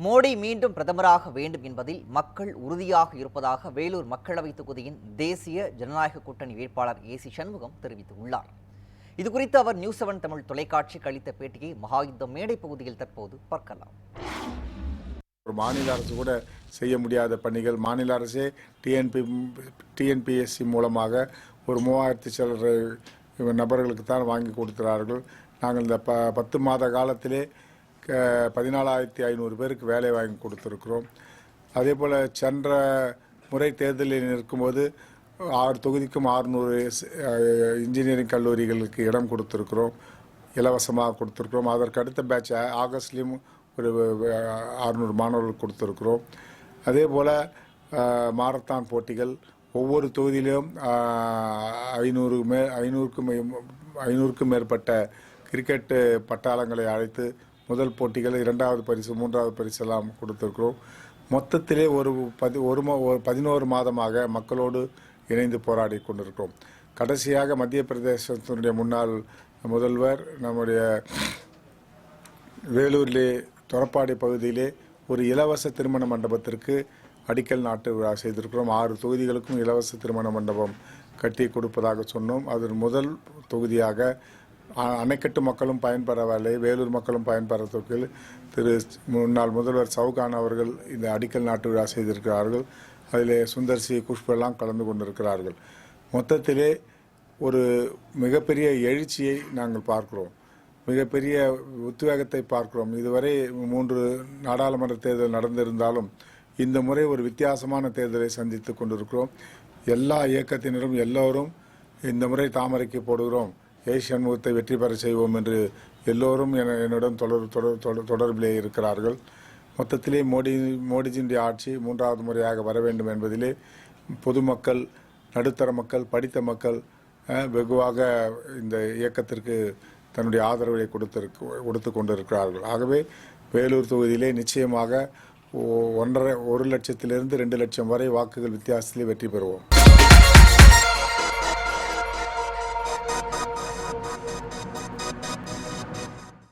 மோடி மீண்டும் பிரதமராக வேண்டும் என்பதில் மக்கள் உறுதியாக இருப்பதாக வேலூர் மக்களவைத் தொகுதியின் தேசிய ஜனநாயக கூட்டணி வேட்பாளர் ஏ சி சண்முகம் தெரிவித்துள்ளார். இதுகுறித்து அவர் நியூஸ் செவன் தமிழ் தொலைக்காட்சிக்கு அளித்த பேட்டியை மகாயுத்தம் மேடை பகுதியில் தற்போது பார்க்கலாம். ஒரு மாநில அரசு கூட செய்ய முடியாத பணிகள் மாநில அரசே டிஎன்பி டிஎன்பிஎஸ்சி மூலமாக ஒரு மூவாயிரத்தி சிலர் நபர்களுக்கு தான் வாங்கி கொடுக்கிறார்கள். நாங்கள் இந்த ப பத்து மாத காலத்திலே பதினாலாயிரத்தி ஐநூறு பேருக்கு வேலை வாங்கி கொடுத்துருக்குறோம். அதே போல் சென்ற முறை தேர்தலில் இருக்கும்போது ஆறு தொகுதிக்கும் ஆறுநூறு இன்ஜினியரிங் கல்லூரிகளுக்கு இடம் கொடுத்துருக்குறோம். இலவசமாக கொடுத்துருக்குறோம். அதற்கு அடுத்த பேட்ச் ஆகஸ்ட்லேயும் ஒரு அறுநூறு மாணவர்கள் கொடுத்துருக்குறோம். அதே போல் மாரத்தான் போட்டிகள் ஒவ்வொரு தொகுதியிலும் ஐநூறு மே ஐநூறுக்கும் ஐநூறுக்கும் மேற்பட்ட கிரிக்கெட்டு பட்டாளங்களை அழைத்து முதல் போட்டிகள் இரண்டாவது பரிசு மூன்றாவது பரிசு எல்லாம் கொடுத்துருக்குறோம். மொத்தத்திலே ஒரு பதி ஒரு மா- ஒரு பதினோரு மாதமாக மக்களோடு இணைந்து போராடி கொண்டிருக்கிறோம். கடைசியாக மத்திய பிரதேசத்தினுடைய முன்னாள் முதல்வர் நம்முடைய வேலூரிலே தொரப்பாடி பகுதியிலே ஒரு இலவச திருமண மண்டபத்திற்கு அடிக்கல் நாட்டு விழா செய்திருக்கிறோம். ஆறு தொகுதிகளுக்கும் இலவச திருமண மண்டபம் கட்டி கொடுப்பதாக சொன்னோம். அதன் முதல் தொகுதியாக அணைக்கட்டு மக்களும் பயன்பெறவில்லை வேலூர் மக்களும் பயன்பெறதற்கு திரு முன்னாள் முதல்வர் சவுகான் அவர்கள் இந்த அடிக்கல் நாட்டு விழா செய்திருக்கிறார்கள். அதிலே சுந்தர் சி குஷ்பெல்லாம் கலந்து கொண்டிருக்கிறார்கள். மொத்தத்திலே ஒரு மிகப்பெரிய எழுச்சியை நாங்கள் பார்க்கிறோம். மிகப்பெரிய உத்வேகத்தை பார்க்கிறோம். இதுவரை மூன்று நாடாளுமன்ற தேர்தல் நடந்திருந்தாலும் இந்த முறை ஒரு வித்தியாசமான தேர்தலை சந்தித்து கொண்டிருக்கிறோம். எல்லா இயக்கத்தினரும் எல்லோரும் இந்த முறை தாமரைக்கு போடுகிறோம். ஏ சண்முகத்தை வெற்றி பெற செய்வோம் என்று எல்லோரும் என- என்னுடன் தொடர் தொடர் தொடர்பிலே இருக்கிறார்கள். மொத்தத்திலே மோடி மோடிஜியுடைய ஆட்சி மூன்றாவது முறையாக வர வேண்டும் என்பதிலே பொதுமக்கள் நடுத்தர மக்கள் படித்த மக்கள் வெகுவாக இந்த இயக்கத்திற்கு தன்னுடைய ஆதரவை கொடுத்திருக்கு கொடுத்து கொண்டிருக்கிறார்கள். ஆகவே வேலூர் தொகுதியிலே நிச்சயமாக ஒ- ஒன்றரை ஒரு லட்சத்திலிருந்து ரெண்டு லட்சம் வரை வாக்குகள் வித்தியாசத்திலே வெற்றி பெறுவோம்.